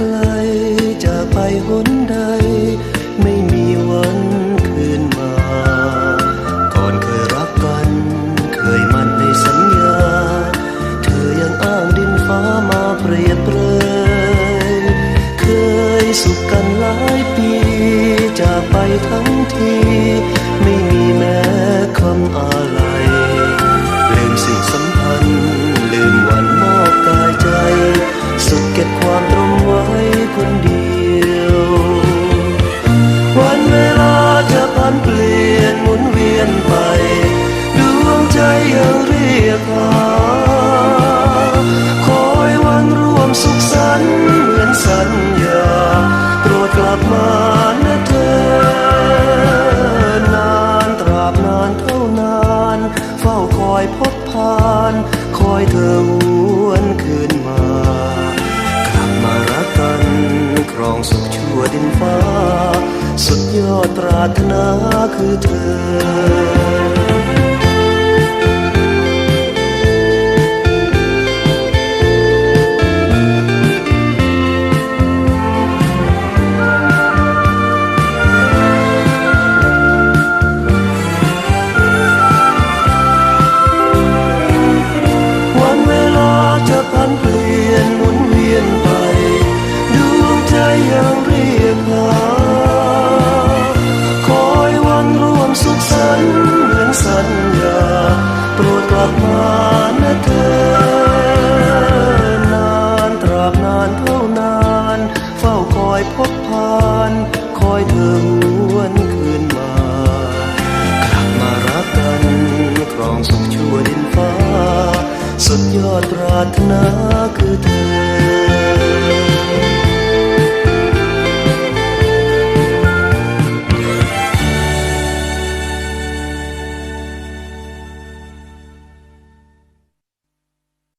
ไกลจะไปหนใด ไม่มีวันคืนมา ก่อนเคยรักกัน เคยมันในสัญญา เธอยังอ้างดินฟ้ามาเปรียบเปรยเคยสุขกันหลายปีจากไปทั้งทีานคอยเธอหวนคืนมา กลับมารักกัน ครองสุขชั่วดินฟ้า สุดยอดปรารถนาคือเธอ โปรดกลับมานะเธอนานตราบนานเท่านาน เฝ้าคอยพบผ่าน คอยเธอหวนคืนมา กลับมารักกันครองสุขชั่วดินฟ้า สุดยอดปรารถนาคือเธอ